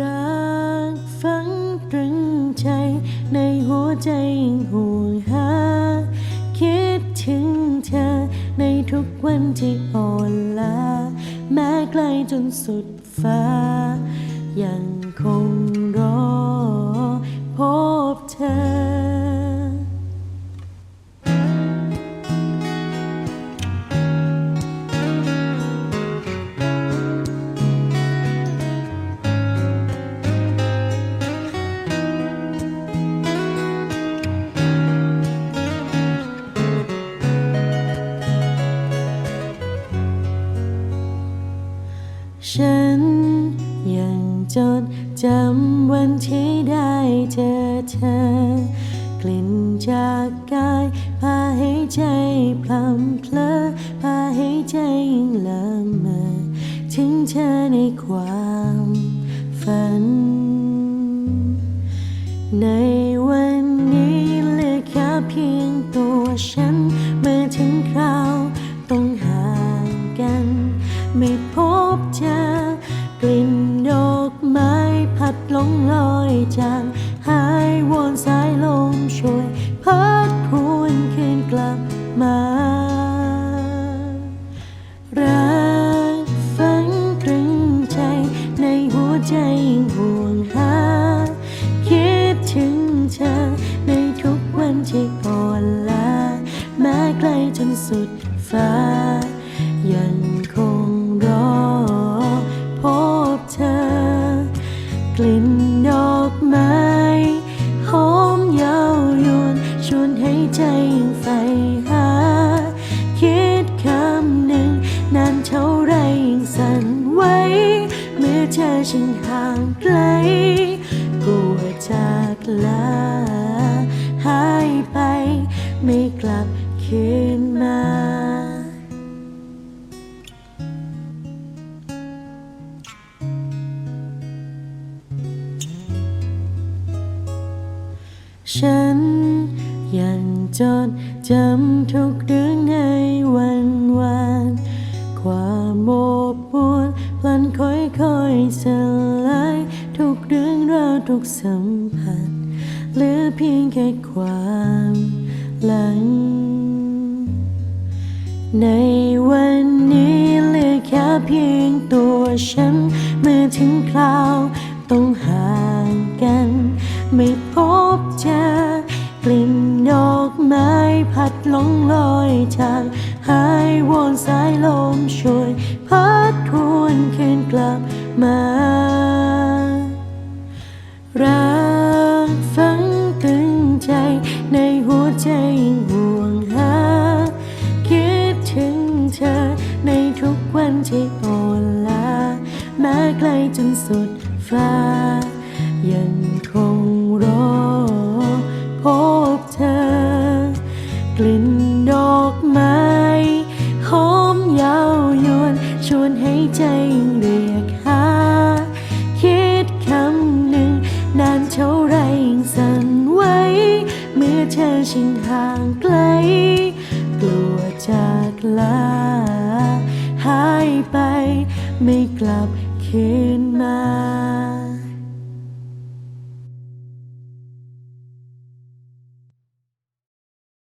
รักฝังตรึงใจ ในหัวใจห่วงหา คิดถึงเธอ ในทุกวันที่อ่อนล้า แม้ไกลจนสุดฟ้า ยังคงรอพบเธอ ฉันยังจดจำวันที่ได้เจอเธอกลิ่นจากกายพาให้ใจพลัมเพลอพาให้ใจยิ่งละเมอถึงเธอในความฝันใน ไม่พบเจอกลิ่นดอกไม้พัดหลงลอยจางหายวนสายลมช่วยพัดพรวนคืนกลับมารักฝังตรึงใจในหัวใจยังห่วงหา คิดถึงเธอในทุกวันที่อ่อนล้าแม้ไกลจนสุดฟ้า คำหนึ่ง นานเท่าไรยิ่งสั่นไหวเมื่อเธอฉันห่างไกลกลัวจากลาหายไป ไม่กลับคืนมาฉันยังจดจำทุกเรื่องใน รื่องราวทุกสัมผัสเหลือเพียงแค่ความหลัง ในวันนี้เหลือแค่เพียงตัวฉัน เมื่อถึงคราวต้องห่างกัน ไม่พบเจอกลิ่นดอกไม้พัดหลงลอยจาง หายวนสายลมช่วย พัดทวนคืนกลับมา ฟ้า ยังคงรอพบเธอ กลิ่นดอกไม้หอมเยาวยวนชวนให้ใจเรียกหา คิดคำหนึ่ง นานเท่าไรยิ่งสั่นไหวเมื่อเธอชิงห่างไกล กลัวจากลาหายไปไม่กลับคืนมา